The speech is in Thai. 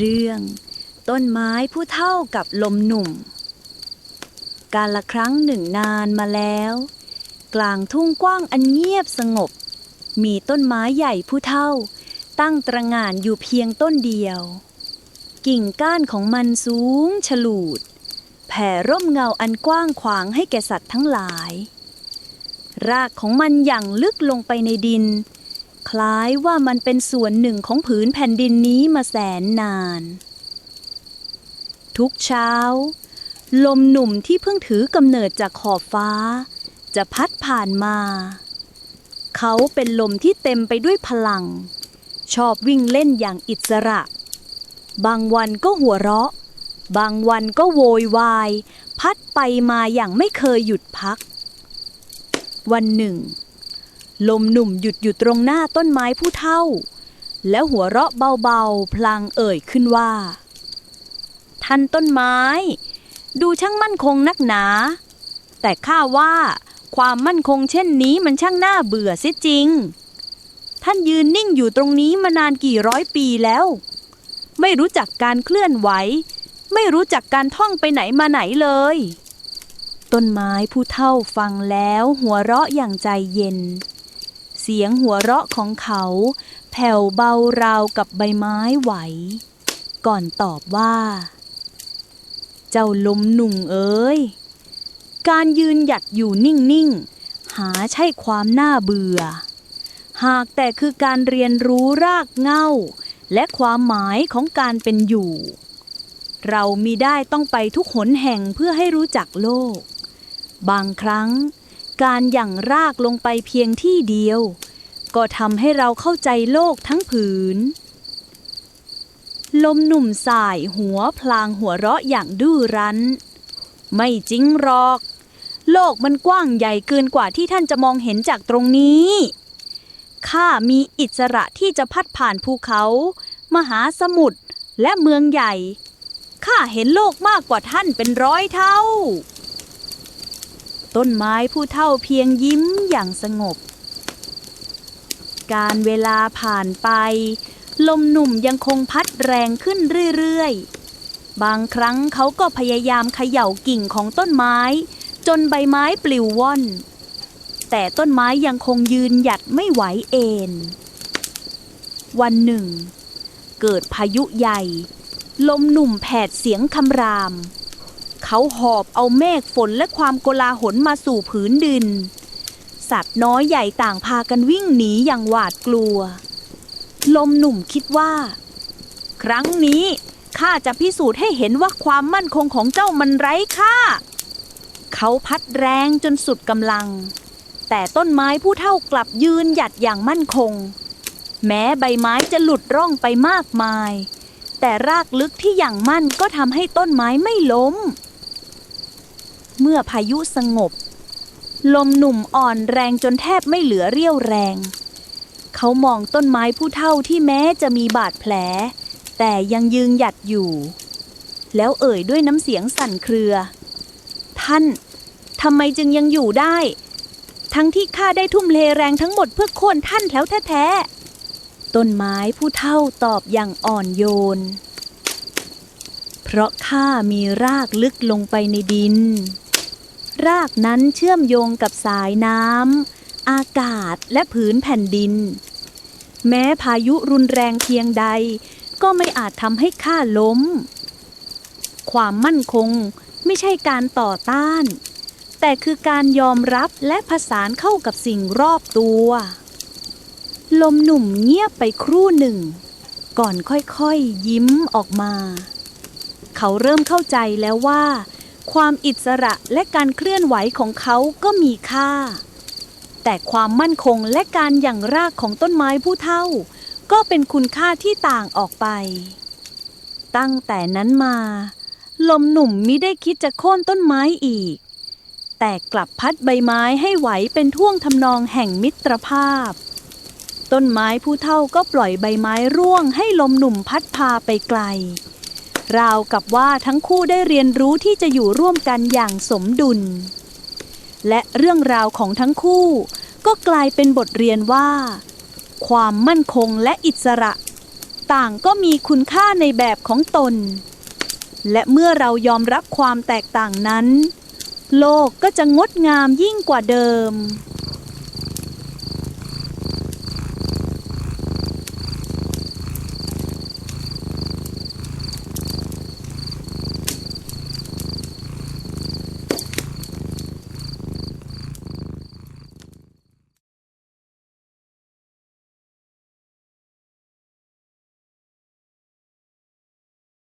เรื่อง ต้นไม้ผู้เท่ากับลมหนุ่ม การละครั้งหนึ่งนานมาแล้ว กลางทุ่งกว้างอันเงียบสงบ มีต้นไม้ใหญ่ผู้เท่า ตั้งตระหง่านอยู่เพียงต้นเดียว กิ่งก้านของมันสูงฉลูด แผ่ร่มเงาอันกว้างขวางให้แก่สัตว์ทั้งหลาย รากของมันอย่างลึกลงไปในดิน คล้ายว่ามันเป็นส่วนหนึ่งของผืนแผ่นดินนี้มาแสนนาน ทุกเช้า ลมหนุ่มที่เพิ่งถือกำเนิดจากขอบฟ้า จะพัดผ่านมา เขาเป็นลมที่เต็มไปด้วยพลัง ชอบวิ่งเล่นอย่างอิสระ บางวันก็หัวเราะ บางวันก็โวยวาย พัดไปมาอย่างไม่เคยหยุดพัก วันหนึ่ง ลมหนุ่มหยุดอยู่ตรงหน้าต้นไม้ผู้เท่า แล้วหัวเราะเบาๆ พลางเอ่ยขึ้นว่า ท่านต้นไม้ ดูช่างมั่นคงนักหนา แต่ข้าว่าความมั่นคงเช่นนี้มันช่างน่าเบื่อเสียจริง ท่านยืนนิ่งอยู่ตรงนี้มานานกี่ร้อยปีแล้ว ไม่รู้จักการเคลื่อนไหว ไม่รู้จักการท่องไปไหนมาไหนเลย ต้นไม้ผู้เท่าฟังแล้วหัวเราะอย่างใจเย็น เสียงหัวเราะของเขา แผ่วเบาราวกับใบไม้ไหว ก่อนตอบว่า เจ้าลมหนุ่งเอ๋ยการยืนหยัดอยู่นิ่ง ๆ หาใช่ความน่าเบื่อ หากแต่คือการเรียนรู้รากเง้าและความหมายของการเป็นอยู่ เรามีได้ต้องไปทุกหนแห่งเพื่อให้รู้จักโลก บางครั้ง การหยั่งรากลงไปเพียงที่เดียว ก็ทำให้เราเข้าใจโลกทั้งผืน ลมหนุ่มสายหัวพลางหัวเราะอย่างดื้อรั้น ไม่จริงหรอก โลกมันกว้างใหญ่เกินกว่าที่ท่านจะมองเห็นจากตรงนี้ข้ามีอิสระที่จะพัดผ่านภูเขา มหาสมุทรและเมืองใหญ่ข้าเห็นโลกมากกว่าท่านเป็นร้อยเท่า ต้นไม้ผู้เท่าเพียงยิ้มอย่างสงบ การเวลาผ่านไป ลมหนุ่มยังคงพัดแรงขึ้นเรื่อยๆ บางครั้งเขาก็พยายามเขย่ากิ่งของต้นไม้ จนใบไม้ปลิวว่อน แต่ต้นไม้ยังคงยืนหยัดไม่ไหวเอนวันหนึ่ง เกิดพายุใหญ่ ลมหนุ่มแผดเสียงคำราม เขาหอบเอาเมฆฝนและความโกลาหลมาสู่ผืนดิน สัตว์น้อยใหญ่ต่างพากันวิ่งหนีอย่างหวาดกลัว ลมหนุ่มคิดว่า ครั้งนี้ข้าจะพิสูจน์ให้เห็นว่าความมั่นคงของเจ้ามันไร้ค่า เขาพัดแรงจนสุดกำลัง แต่ต้นไม้ผู้เท่ากลับยืนหยัดอย่างมั่นคง แม้ใบไม้จะหลุดร่องไปมากมาย แต่รากลึกที่อย่างมั่นก็ทำให้ต้นไม้ไม่ล้ม เมื่อพายุสงบ ลมหนุ่มอ่อนแรงจนแทบไม่เหลือเรี่ยวแรง เขามองต้นไม้ผู้เท่าที่แม้จะมีบาดแผล แต่ยังยืนหยัดอยู่ แล้วเอ่ยด้วยน้ำเสียงสั่นเครือ ท่านทำไมจึงยังอยู่ได้ ทั้งที่ข้าได้ทุ่มเทแรงทั้งหมดเพื่อโค่นท่านแล้วแท้ๆต้นไม้ผู้เท่าตอบอย่างอ่อนโยน เพราะข้ามีรากลึกลงไปในดิน รากนั้นเชื่อมโยงกับสายน้ำอากาศและผืนแผ่นดิน แม้พายุรุนแรงเพียงใด ก็ไม่อาจทำให้ข้าล้ม ความมั่นคงไม่ใช่การต่อต้าน แต่คือการยอมรับและผสานเข้ากับสิ่งรอบตัว ลมหนุ่มเงียบไปครู่หนึ่ง ก่อนค่อยๆยิ้มออกมา เขาเริ่มเข้าใจแล้วว่า ความอิสระและการเคลื่อนไหวของเขาก็มีค่า แต่ความมั่นคงและการหยั่งรากของต้นไม้ผู้เท่า ก็เป็นคุณค่าที่ต่างออกไป ตั้งแต่นั้นมา ลมหนุ่มมิได้คิดจะโค่นต้นไม้อีก แต่กลับพัดใบไม้ให้ไหวเป็นท่วงทำนองแห่งมิตรภาพ ต้นไม้ผู้เท่าก็ปล่อยใบไม้ร่วงให้ลมหนุ่มพัดพาไปไกล ราวกับว่าทั้งคู่ได้เรียนรู้ที่จะอยู่ร่วมกันอย่างสมดุล และเรื่องราวของทั้งคู่ ก็กลายเป็นบทเรียนว่า ความมั่นคงและอิสระ ต่างก็มีคุณค่าในแบบของตน และเมื่อเรายอมรับความแตกต่างนั้น โลกก็จะงดงามยิ่งกว่าเดิม